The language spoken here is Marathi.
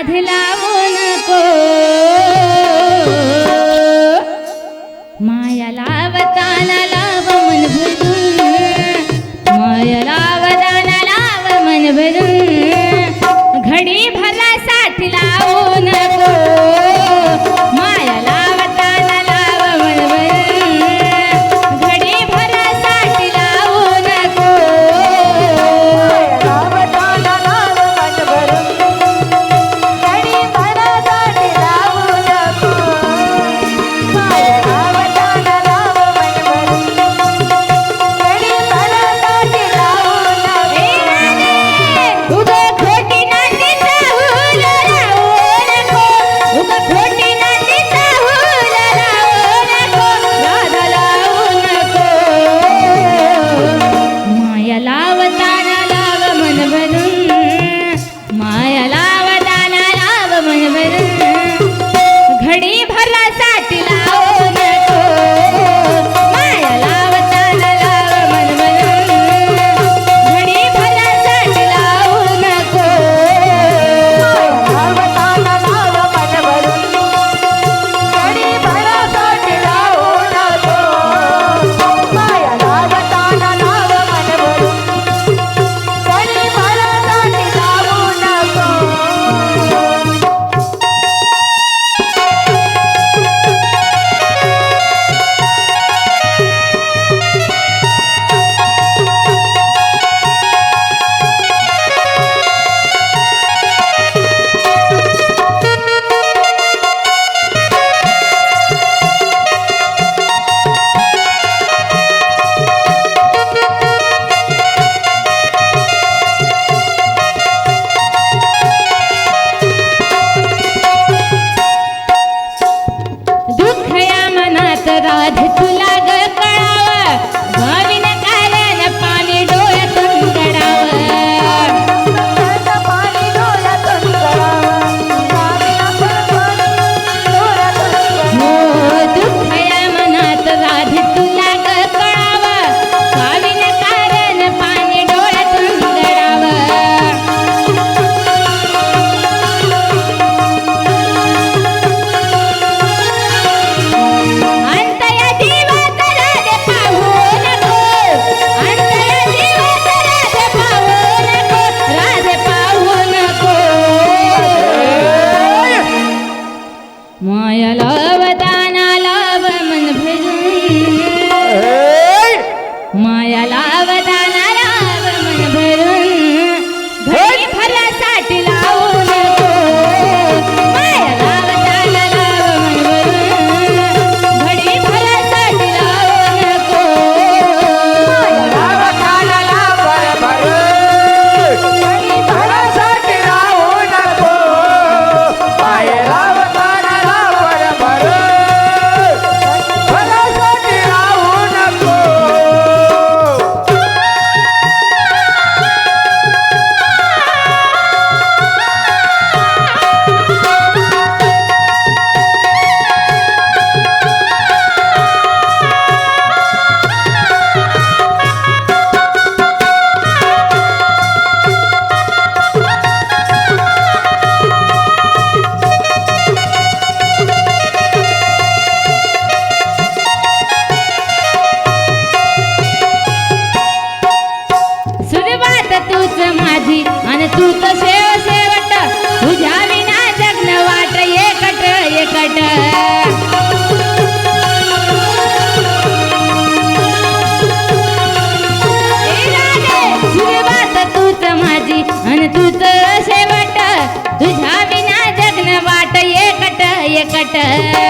साध लावू नको. माया लावताना लाव मन भरून. माया लावताना लाव मन भरून. राधे तू दूत सेव सेवट तुझ्या विना जगन वाट एकट एकट. तूच माझी अन तूच शेवट तुझ्या विना जगन वाट एकट एकट.